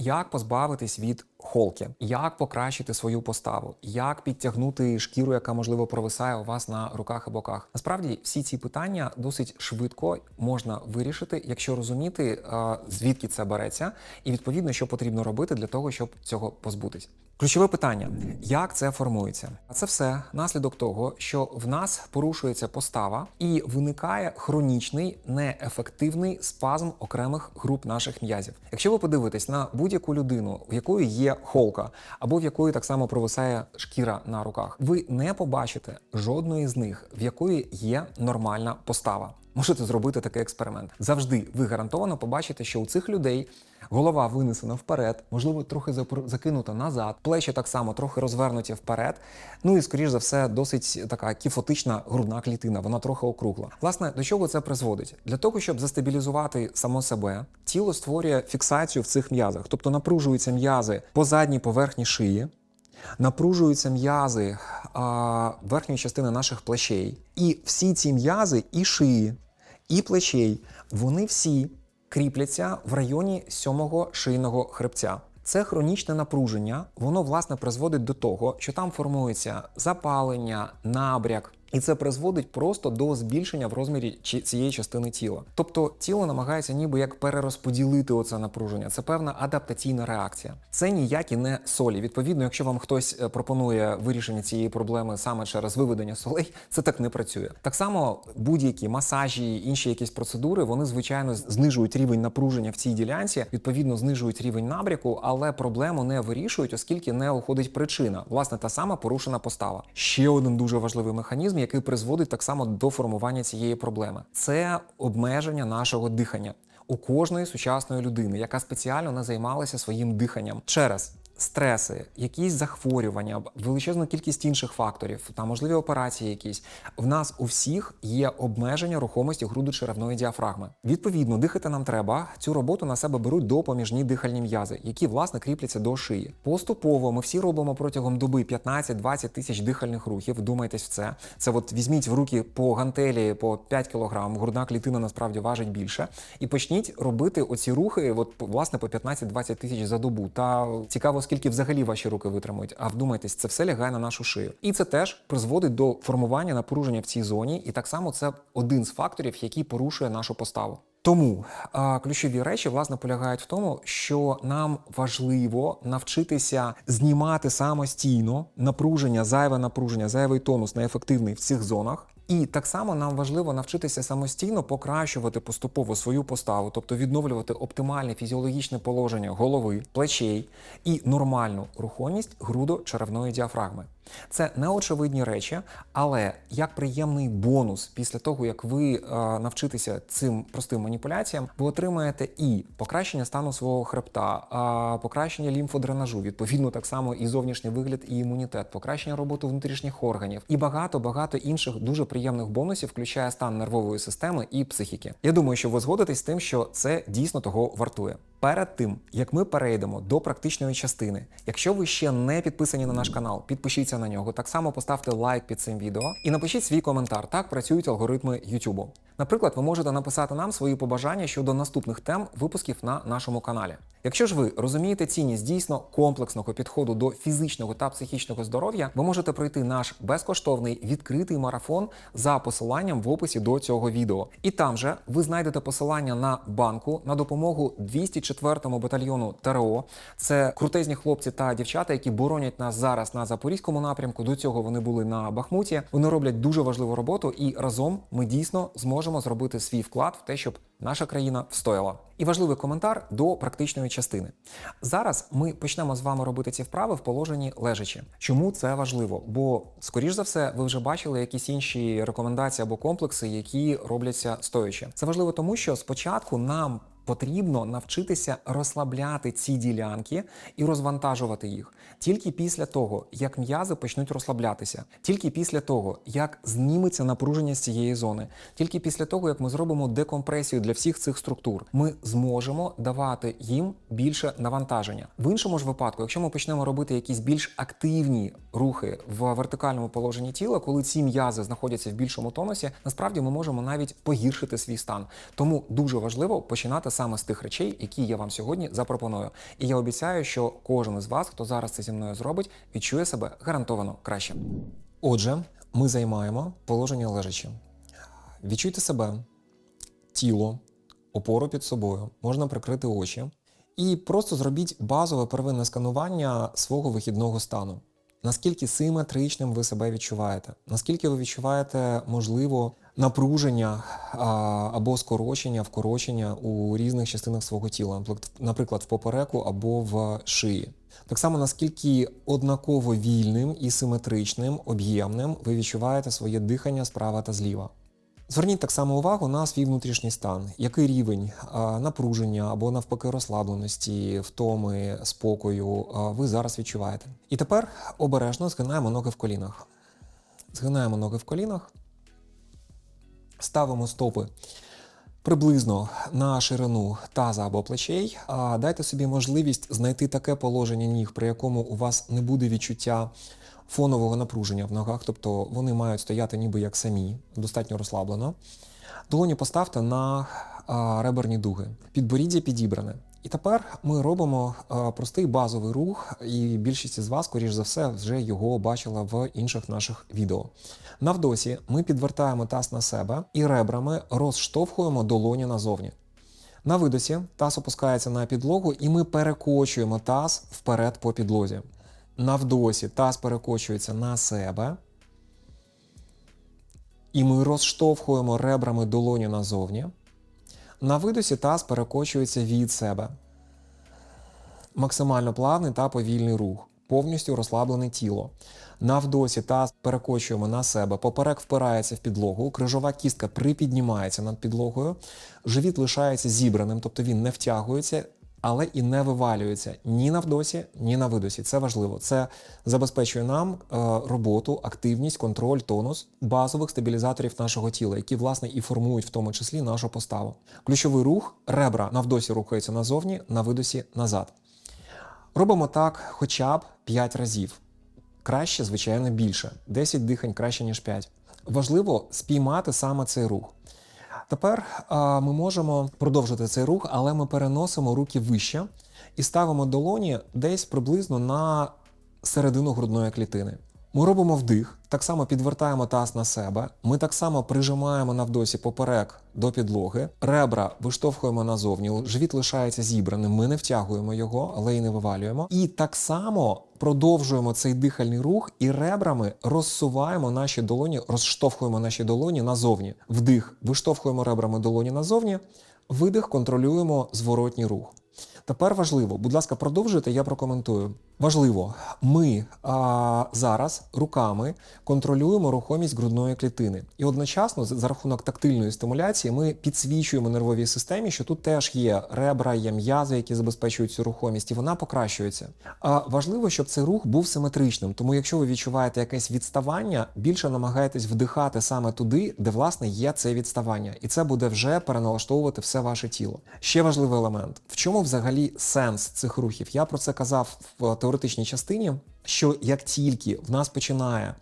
Як позбавитись від холки, як покращити свою поставу, як підтягнути шкіру, яка можливо провисає у вас на руках і боках. Насправді всі ці питання досить швидко можна вирішити, якщо розуміти, е, звідки це береться, і відповідно, що потрібно робити для того, щоб цього позбутись. Ключове питання: як це формується? А це все наслідок того, що в нас порушується постава і виникає хронічний неефективний спазм окремих груп наших м'язів. Якщо ви подивитесь на будь-яку людину, в якої є холка, або в якої так само провисає шкіра на руках, ви не побачите жодної з них, в якої є нормальна постава. Можете зробити такий експеримент. Завжди ви гарантовано побачите, що у цих людей голова винесена вперед, можливо, трохи закинута назад, плечі так само трохи розвернуті вперед. Ну і скоріш за все, досить така кіфотична грудна клітина, вона трохи округла. Власне, до чого це призводить? Для того, щоб застабілізувати само себе, тіло створює фіксацію в цих м'язах, тобто напружуються м'язи по задній поверхні шиї. Напружуються м'язи верхньої частини наших плечей. І всі ці м'язи, і шиї, і плечей, вони всі кріпляться в районі сьомого шийного хребця. Це хронічне напруження, воно власне призводить до того, що там формується запалення, набряк, і це призводить просто до збільшення в розмірі цієї частини тіла. Тобто тіло намагається ніби як перерозподілити оце напруження. Це певна адаптаційна реакція. Це ніякі не солі. Відповідно, якщо вам хтось е, пропонує вирішення цієї проблеми саме через виведення солей, це так не працює. Так само будь-які масажі, інші якісь процедури, вони звичайно знижують рівень напруження в цій ділянці, відповідно знижують рівень набряку, але проблему не вирішують, оскільки не уходить причина. Власне, та сама порушена постава. Ще один дуже важливий механізм, який призводить так само до формування цієї проблеми. Це обмеження нашого дихання у кожної сучасної людини, яка спеціально не займалася своїм диханням через. Стреси, якісь захворювання, величезну кількість інших факторів, та можливі операції якісь. В нас у всіх є обмеження рухомості грудочеревної діафрагми. Відповідно, дихати нам треба. Цю роботу на себе беруть допоміжні дихальні м'язи, які власне кріпляться до шиї. Поступово ми всі робимо протягом доби 15-20 тисяч дихальних рухів. Вдумайтесь в це. Це от візьміть в руки по гантелі по 5 кг, грудна клітина насправді важить більше. І почніть робити оці рухи, от власне по 15-20 тисяч за добу. Та цікаво, скільки взагалі ваші руки витримують. А вдумайтесь, це все лягає на нашу шию. І це теж призводить до формування напруження в цій зоні. І так само це один з факторів, який порушує нашу поставу. Тому а, ключові речі власне полягають в тому, що нам важливо навчитися знімати самостійно напруження, зайве напруження, зайвий тонус неефективний в цих зонах. І так само нам важливо навчитися самостійно покращувати поступово свою поставу, тобто відновлювати оптимальне фізіологічне положення голови, плечей і нормальну рухомість грудо-черевної діафрагми. Це неочевидні речі, але як приємний бонус після того, як ви е, навчитеся цим простим маніпуляціям, ви отримаєте і покращення стану свого хребта, а, покращення лімфодренажу, відповідно так само і зовнішній вигляд, і імунітет, покращення роботи внутрішніх органів і багато багато інших дуже приємних бонусів, включає стан нервової системи і психіки. Я думаю, що ви згодитесь з тим, що це дійсно того вартує. Перед тим як ми перейдемо до практичної частини, якщо ви ще не підписані на наш канал, підпишіться на нього. Так само поставте лайк під цим відео і напишіть свій коментар. Так працюють алгоритми YouTube. Наприклад, ви можете написати нам свої побажання щодо наступних тем випусків на нашому каналі. Якщо ж ви розумієте цінність дійсно комплексного підходу до фізичного та психічного здоров'я, ви можете пройти наш безкоштовний відкритий марафон за посиланням в описі до цього відео. І там же ви знайдете посилання на банку на допомогу 204-му батальйону ТРО. Це крутезні хлопці та дівчата, які боронять нас зараз на запорізькому напрямку. До цього вони були на Бахмуті. Вони роблять дуже важливу роботу, і разом ми дійсно зможемо зробити свій вклад в те, щоб наша країна встояла. І важливий коментар до практичної частини. Зараз ми почнемо з вами робити ці вправи в положенні лежачі. Чому це важливо? Бо, скоріш за все, ви вже бачили якісь інші рекомендації або комплекси, які робляться стоячи. Це важливо тому, що спочатку нам потрібно навчитися розслабляти ці ділянки і розвантажувати їх тільки після того, як м'язи почнуть розслаблятися, тільки після того, як зніметься напруження з цієї зони, тільки після того, як ми зробимо декомпресію для всіх цих структур, ми зможемо давати їм більше навантаження. В іншому ж випадку, якщо ми почнемо робити якісь більш активні рухи в вертикальному положенні тіла, коли ці м'язи знаходяться в більшому тонусі, насправді ми можемо навіть погіршити свій стан. Тому дуже важливо починати почати саме з тих речей, які я вам сьогодні запропоную. І я обіцяю, що кожен із вас, хто зараз це зі мною зробить, відчує себе гарантовано краще. Отже, ми займаємо положення лежачі. Відчуйте себе, тіло, опору під собою, можна прикрити очі. І просто зробіть базове первинне сканування свого вихідного стану. Наскільки симетричним ви себе відчуваєте? Наскільки ви відчуваєте, можливо, напруження або скорочення, вкорочення у різних частинах свого тіла, наприклад, в попереку або в шиї? Так само, наскільки однаково вільним і симетричним, об'ємним ви відчуваєте своє дихання справа та зліва. Зверніть так само увагу на свій внутрішній стан, який рівень напруження або навпаки розслабленості, втоми, спокою ви зараз відчуваєте. І тепер обережно згинаємо ноги в колінах. Згинаємо ноги в колінах, ставимо стопи приблизно на ширину таза або плечей. Дайте собі можливість знайти таке положення ніг, при якому у вас не буде відчуття фонового напруження в ногах, тобто вони мають стояти ніби як самі, достатньо розслаблено. Долоні поставте на реберні дуги. Підборіддя підібране. І тепер ми робимо простий базовий рух, і більшість із вас, скоріш за все, вже його бачила в інших наших відео. На вдосі ми підвертаємо таз на себе і ребрами розштовхуємо долоні назовні. На видосі таз опускається на підлогу, і ми перекочуємо таз вперед по підлозі. На вдосі таз перекочується на себе. І ми розштовхуємо ребрами долоні назовні. На видосі таз перекочується від себе. Максимально плавний та повільний рух. Повністю розслаблене тіло. На вдосі таз перекочуємо на себе, поперек впирається в підлогу, крижова кістка припіднімається над підлогою, живіт лишається зібраним, тобто він не втягується, але і не вивалюється ні на вдосі, ні на видосі. Це важливо. Це забезпечує нам е, роботу, активність, контроль, тонус базових стабілізаторів нашого тіла, які власне і формують в тому числі нашу поставу. Ключовий рух ребра на вдосі рухаються назовні, на видосі назад. Робимо так хоча б 5 разів. Краще, звичайно, більше. 10 дихань краще, ніж 5. Важливо спіймати саме цей рух. Тепер а, ми можемо продовжити цей рух, але ми переносимо руки вище і ставимо долоні десь приблизно на середину грудної клітини. Ми робимо вдих, так само підвертаємо таз на себе. Ми так само прижимаємо навдосі поперек до підлоги, ребра виштовхуємо назовні, живіт лишається зібраним. Ми не втягуємо його, але й не вивалюємо. І так само продовжуємо цей дихальний рух і ребрами розсуваємо наші долоні, розштовхуємо наші долоні назовні. Вдих, виштовхуємо ребрами долоні назовні, видих, контролюємо зворотній рух. Тепер важливо, будь ласка, продовжуйте, я прокоментую. Важливо, ми а, зараз руками контролюємо рухомість грудної клітини. І одночасно, за рахунок тактильної стимуляції, ми підсвічуємо нервовій системі, що тут теж є ребра, є м'язи, які забезпечують цю рухомість, і вона покращується. А важливо, щоб цей рух був симетричним. Тому, якщо ви відчуваєте якесь відставання, більше намагайтесь вдихати саме туди, де власне є це відставання, і це буде вже переналаштовувати все ваше тіло. Ще важливий елемент: в чому взагалі сенс цих рухів? Я про це казав в теоретичній частині, що як тільки в нас починає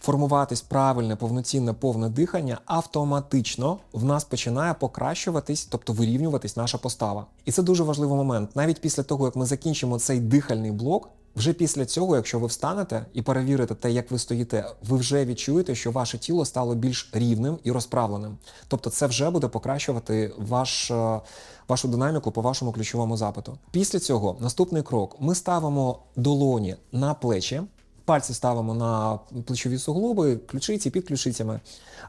формуватись правильне, повноцінне повне дихання, автоматично в нас починає покращуватись, тобто вирівнюватись наша постава. І це дуже важливий момент. Навіть після того, як ми закінчимо цей дихальний блок. Вже після цього, якщо ви встанете і перевірите те, як ви стоїте, ви вже відчуєте, що ваше тіло стало більш рівним і розправленим. Тобто, це вже буде покращувати ваш, е, вашу динаміку по вашому ключовому запиту. Після цього наступний крок: ми ставимо долоні на плечі. Пальці ставимо на плечові суглоби, ключиці під ключицями.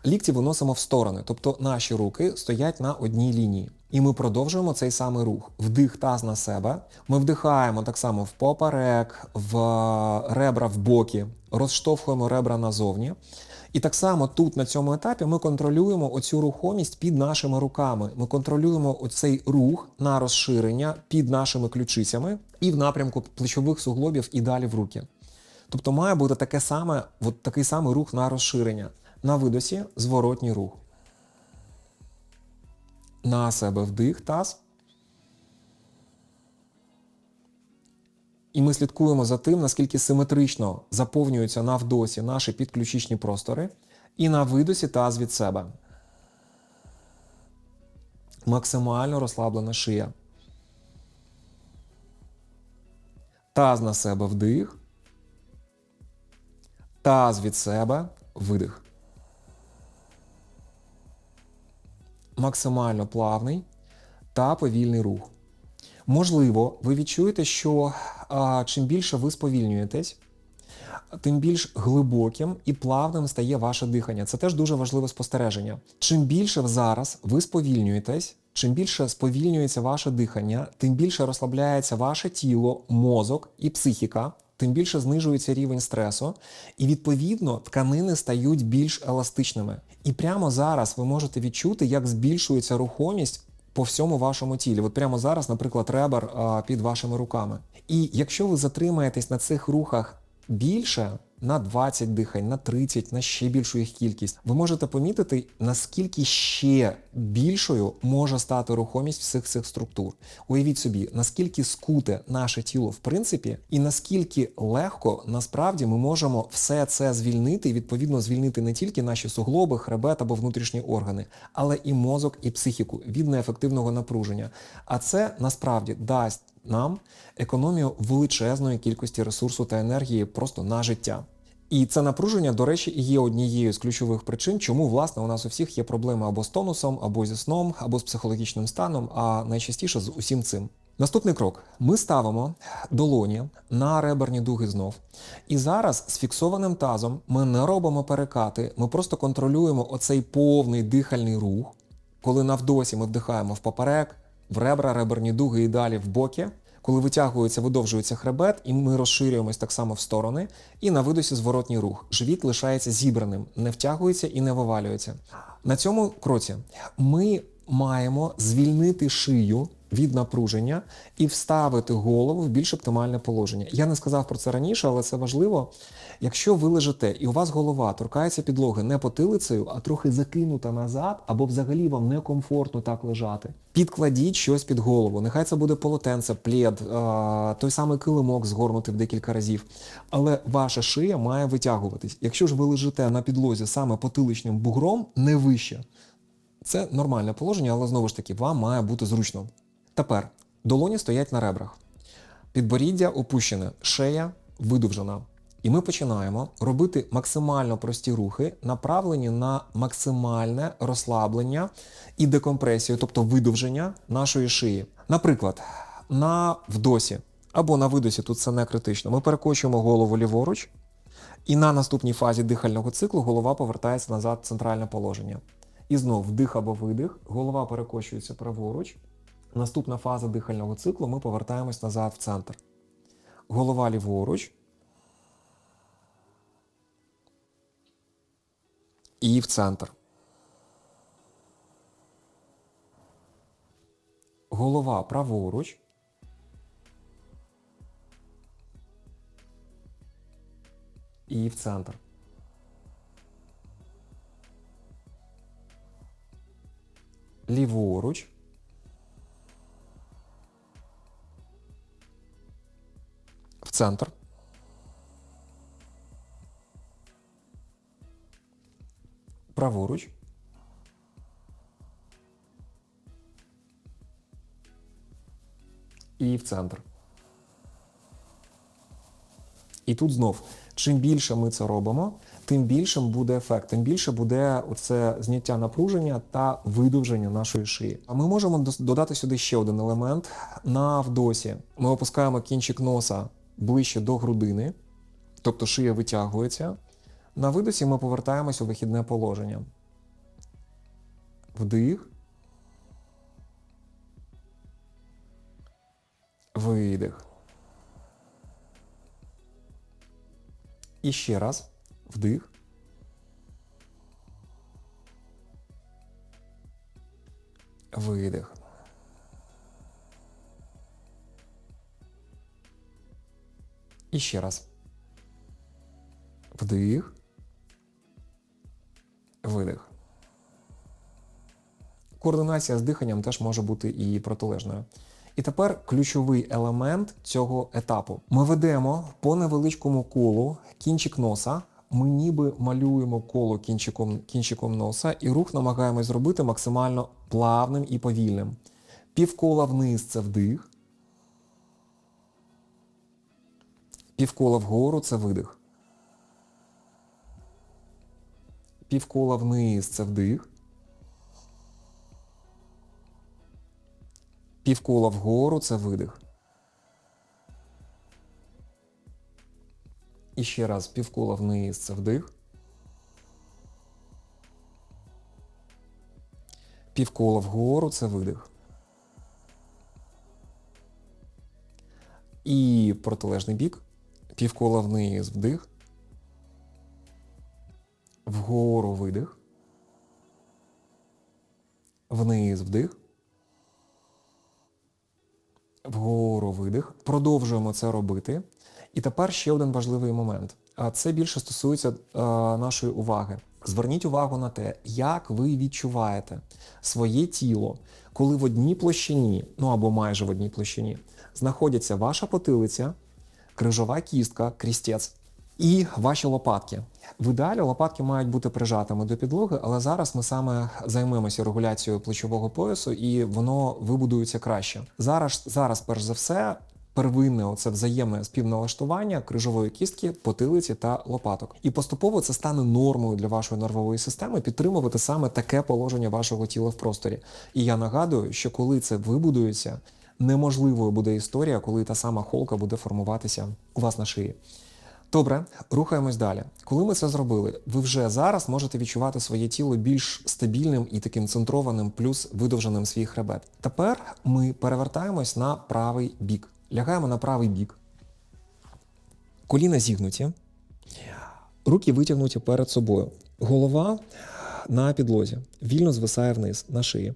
Лікті виносимо в сторони, тобто наші руки стоять на одній лінії. І ми продовжуємо цей самий рух. Вдих таз на себе. Ми вдихаємо так само в поперек, в ребра в боки, розштовхуємо ребра назовні. І так само тут, на цьому етапі, ми контролюємо оцю рухомість під нашими руками. Ми контролюємо оцей рух на розширення під нашими ключицями і в напрямку плечових суглобів і далі в руки. Тобто має бути таке саме, от такий самий рух на розширення. На видосі зворотній рух. На себе вдих, таз. І ми слідкуємо за тим, наскільки симетрично заповнюються на вдосі наші підключичні простори, і на видосі таз від себе. максимально розслаблена шия. Таз на себе вдих. Таз від себе видих. Максимально плавний та повільний рух. Можливо, ви відчуєте, що а, чим більше ви сповільнюєтесь, тим більш глибоким і плавним стає ваше дихання. Це теж дуже важливе спостереження. Чим більше зараз ви сповільнюєтесь, чим більше сповільнюється ваше дихання, тим більше розслабляється ваше тіло, мозок і психіка, тим більше знижується рівень стресу, і відповідно тканини стають більш еластичними. І прямо зараз ви можете відчути, як збільшується рухомість по всьому вашому тілі. От прямо зараз, наприклад, ребер а, під вашими руками. І якщо ви затримаєтесь на цих рухах більше, на 20 дихань, на 30, на ще більшу їх кількість, ви можете помітити, наскільки ще більшою може стати рухомість всіх цих структур. Уявіть собі, наскільки скуте наше тіло в принципі, і наскільки легко насправді ми можемо все це звільнити, і відповідно звільнити не тільки наші суглоби, хребет або внутрішні органи, але і мозок, і психіку від неефективного напруження. А це насправді дасть нам економію величезної кількості ресурсу та енергії просто на життя. І це напруження, до речі, і є однією з ключових причин, чому власне у нас у всіх є проблеми або з тонусом, або зі сном, або з психологічним станом, а найчастіше з усім цим. Наступний крок: ми ставимо долоні на реберні дуги знов. І зараз з фіксованим тазом ми не робимо перекати, ми просто контролюємо оцей повний дихальний рух. Коли навдосі ми вдихаємо в поперек, в ребра, реберні дуги і далі в боки. Коли витягується, видовжується хребет, і ми розширюємось так само в сторони, і на видосі зворотній рух. Живіт лишається зібраним, не втягується і не вивалюється. На цьому кроці ми маємо звільнити шию від напруження і вставити голову в більш оптимальне положення. Я не сказав про це раніше, але це важливо. Якщо ви лежите і у вас голова торкається підлоги не потилицею, а трохи закинута назад, або взагалі вам некомфортно так лежати, підкладіть щось під голову. Нехай це буде полотенце, плед, е, той самий килимок згорнутий в декілька разів. Але ваша шия має витягуватись. Якщо ж ви лежите на підлозі саме потиличним бугром, не вище. Це нормальне положення, але знову ж таки, вам має бути зручно. Тепер долоні стоять на ребрах, підборіддя опущене, шея видовжена. І ми починаємо робити максимально прості рухи, направлені на максимальне розслаблення і декомпресію, тобто видовження нашої шиї. Наприклад, на вдосі або на видосі, тут це не критично, ми перекочуємо голову ліворуч, і на наступній фазі дихального циклу голова повертається назад в центральне положення. І знов вдих або видих, голова перекочується праворуч. Наступна фаза дихального циклу ми повертаємось назад в центр. Голова ліворуч. І в центр. Голова праворуч. І в центр. Ліворуч. В центр. Праворуч. І в центр. І тут знов, чим більше ми це робимо, тим більшим буде ефект, тим більше буде оце зняття напруження та видовження нашої шиї. А ми можемо додати сюди ще один елемент. На вдосі ми опускаємо кінчик носа ближче до грудини, тобто шия витягується. На видосі ми повертаємось у вихідне положення. Вдих. Видих. І раз. Вдих. Видих. І ще раз. Вдих. Видих. Координація з диханням теж може бути і протилежною. І тепер ключовий елемент цього етапу. Ми ведемо по невеличкому колу кінчик носа ми ніби малюємо коло кінчиком, кінчиком носа, і рух намагаємось зробити максимально плавним і повільним. Півкола вниз це вдих. Півкола вгору це видих. Півкола вниз це вдих. Півкола вгору це видих. І ще раз півкола вниз це вдих. Півкола вгору це видих. І протилежний бік. Півкола вниз вдих. Вгору видих. Вниз вдих. Вгору видих. Продовжуємо це робити. І тепер ще один важливий момент. Це більше стосується е, нашої уваги. Зверніть увагу на те, як ви відчуваєте своє тіло, коли в одній площині, ну або майже в одній площині, знаходяться ваша потилиця, крижова кістка, крістець і ваші лопатки. В ідеалі лопатки мають бути прижатими до підлоги, але зараз ми саме займемося регуляцією плечового поясу, і воно вибудується краще. Зараз, зараз перш за все, первинне оце взаємне співналаштування крижової кістки, потилиці та лопаток. І поступово це стане нормою для вашої нервової системи підтримувати саме таке положення вашого тіла в просторі. І я нагадую, що коли це вибудується, неможливою буде історія, коли та сама холка буде формуватися у вас на шиї. Добре, рухаємось далі. Коли ми це зробили, ви вже зараз можете відчувати своє тіло більш стабільним і таким центрованим, плюс видовженим свій хребет. Тепер ми перевертаємось на правий бік. Лягаємо на правий бік. Коліна зігнуті, руки витягнуті перед собою. Голова на підлозі, вільно звисає вниз на шиї.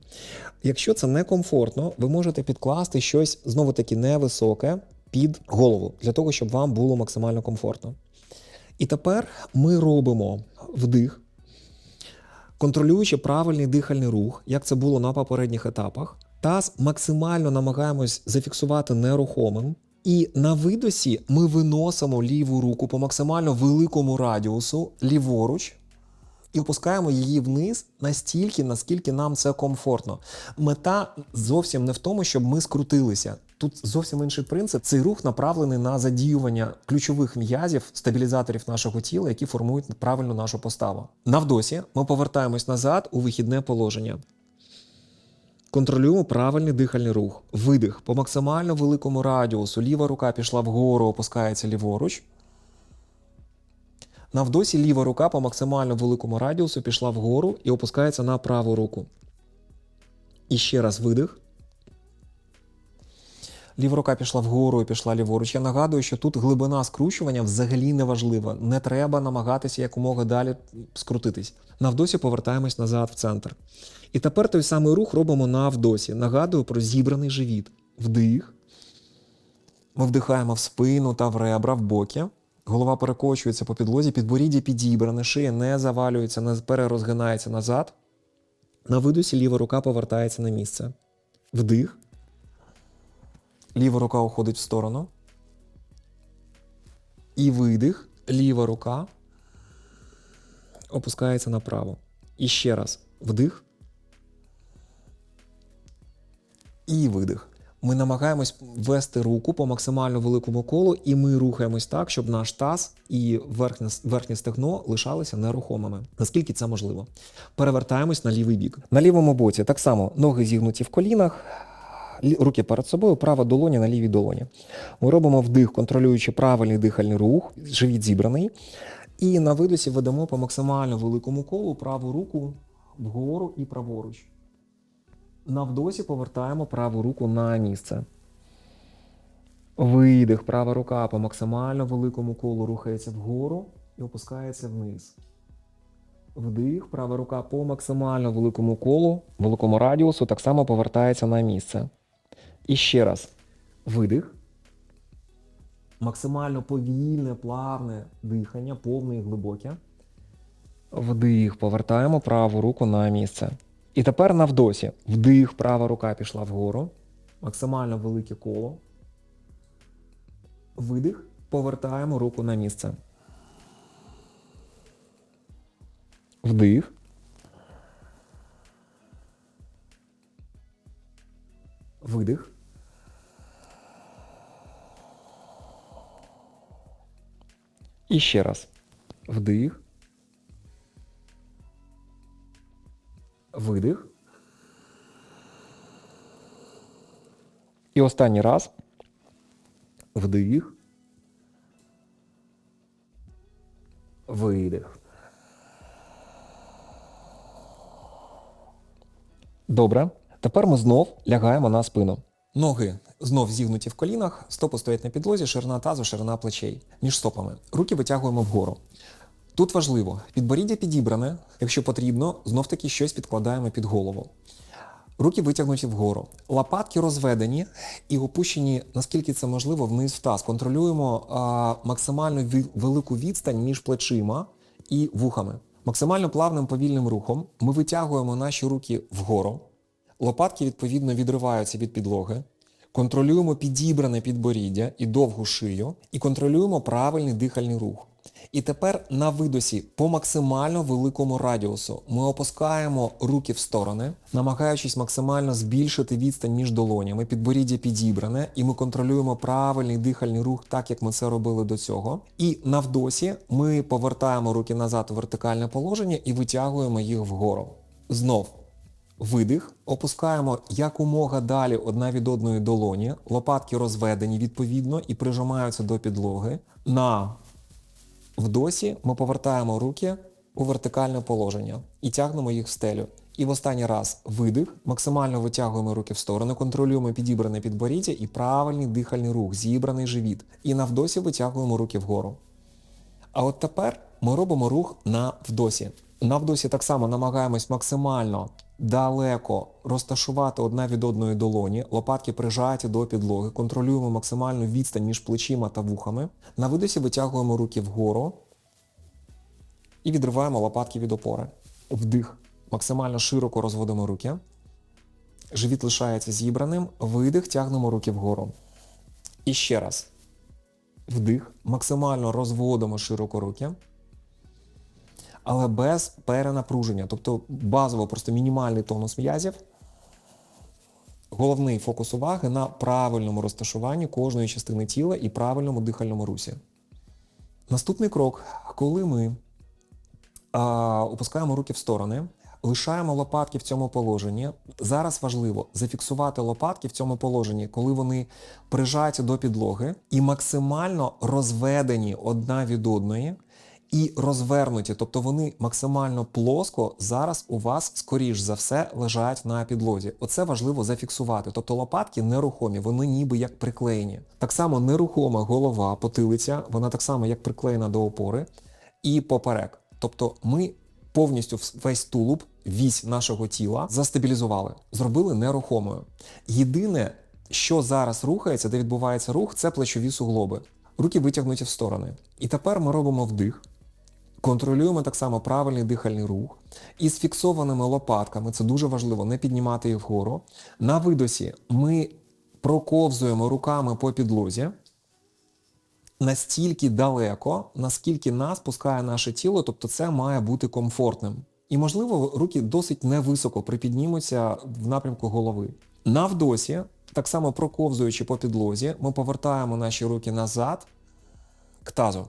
Якщо це некомфортно, ви можете підкласти щось знову таки невисоке під голову, для того, щоб вам було максимально комфортно. І тепер ми робимо вдих, контролюючи правильний дихальний рух, як це було на попередніх етапах. Таз максимально намагаємось зафіксувати нерухомим. І на видосі ми виносимо ліву руку по максимально великому радіусу ліворуч і опускаємо її вниз настільки, наскільки нам це комфортно. Мета зовсім не в тому, щоб ми скрутилися. Тут зовсім інший принцип. Цей рух направлений на задіювання ключових м'язів, стабілізаторів нашого тіла, які формують правильну нашу поставу. Навдосі ми повертаємось назад у вихідне положення. Контролюємо правильний дихальний рух. Видих по максимально великому радіусу. Ліва рука пішла вгору, опускається ліворуч. Навдосі ліва рука по максимально великому радіусу пішла вгору і опускається на праву руку. І ще раз видих. Ліва рука пішла вгору і пішла ліворуч. Я нагадую, що тут глибина скручування взагалі не важлива. Не треба намагатися якомога далі скрутитись. Навдосі повертаємось назад в центр. І тепер той самий рух робимо навдосі. Нагадую про зібраний живіт. Вдих. Ми вдихаємо в спину та в ребра в боки. Голова перекочується по підлозі, підборіддя підібране, шия не завалюється, не перерозгинається назад. На видусі ліва рука повертається на місце. Вдих. Ліва рука уходить в сторону. І видих. Ліва рука опускається направо. І ще раз. Вдих. І видих. Ми намагаємось ввести руку по максимально великому колу, і ми рухаємось так, щоб наш таз і верхнє, верхнє стегно лишалися нерухомими. Наскільки це можливо? Перевертаємось на лівий бік. На лівому боці так само ноги зігнуті в колінах, лі- руки перед собою, права долоня на лівій долоні. Ми робимо вдих, контролюючи правильний дихальний рух, живіт зібраний. І на видосі ведемо по максимально великому колу праву руку вгору і праворуч. На вдосі повертаємо праву руку на місце. Видих, права рука по максимально великому колу рухається вгору і опускається вниз. Вдих, права рука по максимально великому колу, великому радіусу, так само повертається на місце. І ще раз. Видих. Максимально повільне, плавне дихання, повне і глибоке. Вдих, повертаємо праву руку на місце. І тепер навдосі. Вдих, права рука пішла вгору. Максимально велике коло. Видих, повертаємо руку на місце. Вдих. Видих. І ще раз. Вдих. Видих. І останній раз. Вдих. Видих. Добре. Тепер ми знов лягаємо на спину. Ноги знов зігнуті в колінах, стопи стоять на підлозі, ширина тазу, ширина плечей між стопами. Руки витягуємо вгору. Тут важливо, підборіддя підібране, якщо потрібно, знов таки щось підкладаємо під голову. Руки витягнуті вгору, лопатки розведені і опущені, наскільки це можливо, вниз в таз. Контролюємо а, максимально велику відстань між плечима і вухами. Максимально плавним повільним рухом ми витягуємо наші руки вгору. Лопатки відповідно відриваються від підлоги. Контролюємо підібране підборіддя і довгу шию, і контролюємо правильний дихальний рух. І тепер на видосі по максимально великому радіусу ми опускаємо руки в сторони, намагаючись максимально збільшити відстань між долонями, підборіддя підібране, і ми контролюємо правильний дихальний рух, так як ми це робили до цього. І на вдосі ми повертаємо руки назад у вертикальне положення і витягуємо їх вгору. Знов Видих, опускаємо якомога далі одна від одної долоні, лопатки розведені відповідно і прижимаються до підлоги. На вдосі ми повертаємо руки у вертикальне положення і тягнемо їх в стелю. І в останній раз видих, максимально витягуємо руки в сторони, контролюємо підібране підборіддя і правильний дихальний рух, зібраний живіт. І на вдосі витягуємо руки вгору. А от тепер ми робимо рух на вдосі. На вдосі так само намагаємось максимально далеко розташувати одна від одної долоні, лопатки прижаті до підлоги, контролюємо максимальну відстань між плечима та вухами. На видосі витягуємо руки вгору і відриваємо лопатки від опори. Вдих. Максимально широко розводимо руки. Живіт лишається зібраним. Видих, тягнемо руки вгору. І ще раз. Вдих. Максимально розводимо широко руки. Але без перенапруження. Тобто базово просто мінімальний тонус м'язів. Головний фокус уваги на правильному розташуванні кожної частини тіла і правильному дихальному русі. Наступний крок, коли ми а, опускаємо руки в сторони, лишаємо лопатки в цьому положенні. Зараз важливо зафіксувати лопатки в цьому положенні, коли вони прижаті до підлоги і максимально розведені одна від одної. І розвернуті, тобто вони максимально плоско зараз у вас, скоріш за все, лежать на підлозі. Оце важливо зафіксувати. Тобто лопатки нерухомі, вони ніби як приклеєні. Так само нерухома голова, потилиця, вона так само як приклеєна до опори і поперек. Тобто ми повністю весь тулуб, вісь нашого тіла застабілізували, зробили нерухомою. Єдине, що зараз рухається, де відбувається рух, це плечові суглоби. Руки витягнуті в сторони. І тепер ми робимо вдих. Контролюємо так само правильний дихальний рух. І з фіксованими лопатками, це дуже важливо, не піднімати їх вгору. На видосі ми проковзуємо руками по підлозі настільки далеко, наскільки нас пускає наше тіло, тобто це має бути комфортним. І, можливо, руки досить невисоко припіднімуться в напрямку голови. На вдосі, так само проковзуючи по підлозі, ми повертаємо наші руки назад к тазу.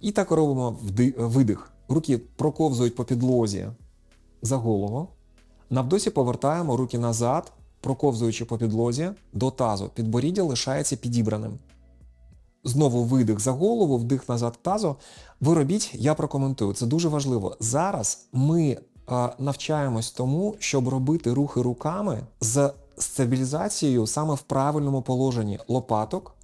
І так робимо видих. Руки проковзують по підлозі за голову. На вдосі повертаємо руки назад, проковзуючи по підлозі до тазу. Підборіддя лишається підібраним. Знову видих за голову, вдих назад тазу. Ви робіть, я прокоментую. Це дуже важливо. Зараз ми е, навчаємось тому, щоб робити рухи руками з стабілізацією саме в правильному положенні лопаток,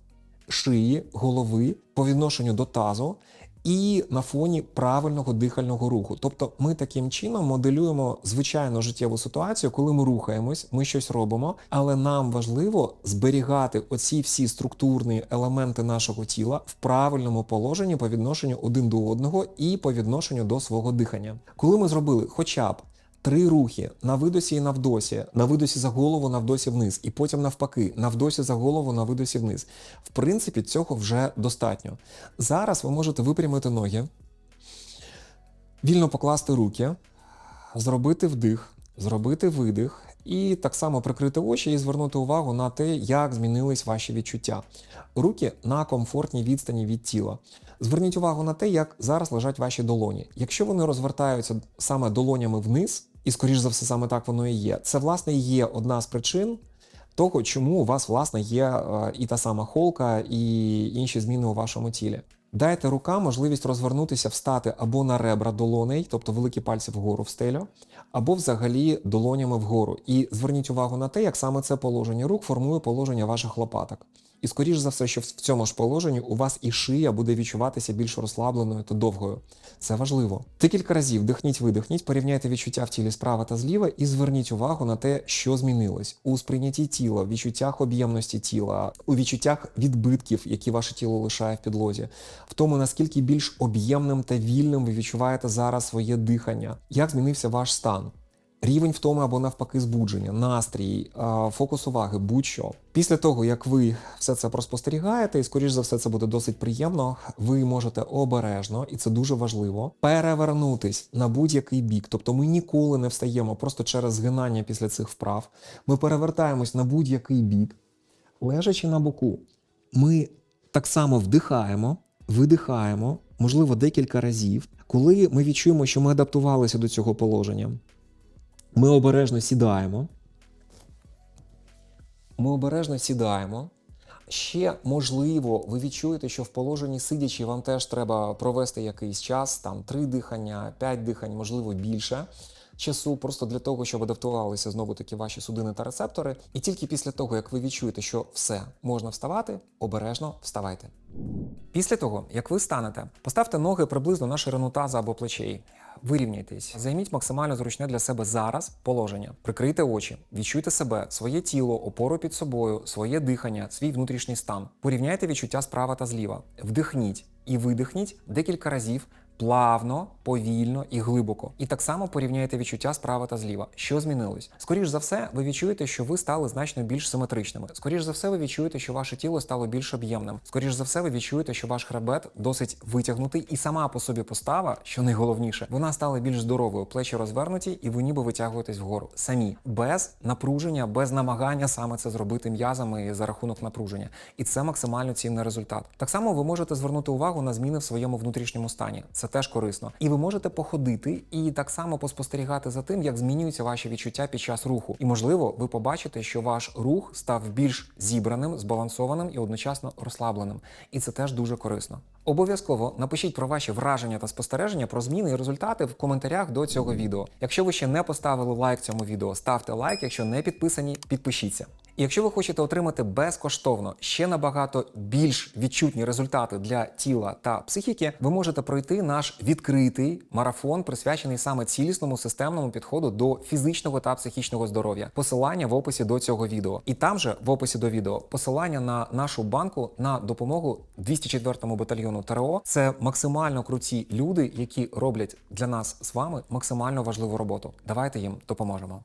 шиї, голови по відношенню до тазу і на фоні правильного дихального руху. Тобто ми таким чином моделюємо звичайну життєву ситуацію, коли ми рухаємось, ми щось робимо, але нам важливо зберігати оці всі структурні елементи нашого тіла в правильному положенні по відношенню один до одного і по відношенню до свого дихання. Коли ми зробили хоча б Три рухи на видосі і на вдосі, на видосі за голову, на вдосі вниз, і потім навпаки, на вдосі за голову, на видосі вниз. В принципі, цього вже достатньо. Зараз ви можете випрямити ноги, Вільно покласти руки, зробити вдих, зробити видих, і так само прикрити очі і звернути увагу на те, як змінились ваші відчуття. Руки на комфортній відстані від тіла. Зверніть увагу на те, як зараз лежать ваші долоні. Якщо вони розвертаються саме долонями вниз, і скоріш за все саме так воно і є, це власне є одна з причин. Того, чому у вас власне є е, і та сама холка, і інші зміни у вашому тілі. Дайте рукам можливість розвернутися, встати або на ребра долоней, тобто великі пальці вгору в стелю, або взагалі долонями вгору. І зверніть увагу на те, як саме це положення рук формує положення ваших лопаток. І скоріш за все, що в цьому ж положенні у вас і шия буде відчуватися більш розслабленою та довгою. Це важливо. Декілька разів вдихніть, видихніть, порівняйте відчуття в тілі справа та зліва і зверніть увагу на те, що змінилось у сприйнятті тіла, в відчуттях об'ємності тіла, у відчуттях відбитків, які ваше тіло лишає в підлозі, в тому наскільки більш об'ємним та вільним ви відчуваєте зараз своє дихання, як змінився ваш стан. Рівень втоми або навпаки збудження, настрій, фокус уваги, будь-що. Після того, як ви все це проспостерігаєте, і скоріш за все це буде досить приємно, ви можете обережно, і це дуже важливо, перевернутись на будь-який бік. Тобто ми ніколи не встаємо просто через згинання після цих вправ. Ми перевертаємось на будь-який бік, лежачи на боку. Ми так само вдихаємо, видихаємо, можливо, декілька разів. Коли ми відчуємо, що ми адаптувалися до цього положення, ми обережно сідаємо. Ми обережно сідаємо. Ще можливо, ви відчуєте, що в положенні сидячи вам теж треба провести якийсь час, там три дихання, п'ять дихань, можливо, більше часу, просто для того, щоб адаптувалися знову таки ваші судини та рецептори. І тільки після того, як ви відчуєте, що все можна вставати, обережно вставайте. Після того, як ви станете, поставте ноги приблизно на ширину таза або плечей. Вирівняйтесь, займіть максимально зручне для себе зараз положення. Прикрийте очі, відчуйте себе, своє тіло, опору під собою, своє дихання, свій внутрішній стан. Порівняйте відчуття справа та зліва. Вдихніть і видихніть декілька разів. Плавно, повільно і глибоко. І так само порівняйте відчуття справа та зліва. Що змінилось? Скоріш за все, ви відчуєте, що ви стали значно більш симетричними. Скоріш за все, ви відчуєте, що ваше тіло стало більш об'ємним. Скоріш за все, ви відчуєте, що ваш хребет досить витягнутий, і сама по собі постава, що найголовніше, вона стала більш здоровою, плечі розвернуті, і ви ніби витягуєтесь вгору. Самі без напруження, без намагання саме це зробити м'язами за рахунок напруження. І це максимально цінний результат. Так само ви можете звернути увагу на зміни в своєму внутрішньому стані. Це теж корисно. І ви можете походити і так само поспостерігати за тим, як змінюються ваші відчуття під час руху. І можливо, ви побачите, що ваш рух став більш зібраним, збалансованим і одночасно розслабленим. І це теж дуже корисно. Обов'язково напишіть про ваші враження та спостереження про зміни і результати в коментарях до цього відео. Якщо ви ще не поставили лайк цьому відео, ставте лайк. Якщо не підписані, підпишіться. І якщо ви хочете отримати безкоштовно ще набагато більш відчутні результати для тіла та психіки, ви можете пройти наш відкритий марафон, присвячений саме цілісному системному підходу до фізичного та психічного здоров'я. Посилання в описі до цього відео. І там же в описі до відео посилання на нашу банку на допомогу 204-му батальйону ТРО. Це максимально круті люди, які роблять для нас з вами максимально важливу роботу. Давайте їм допоможемо.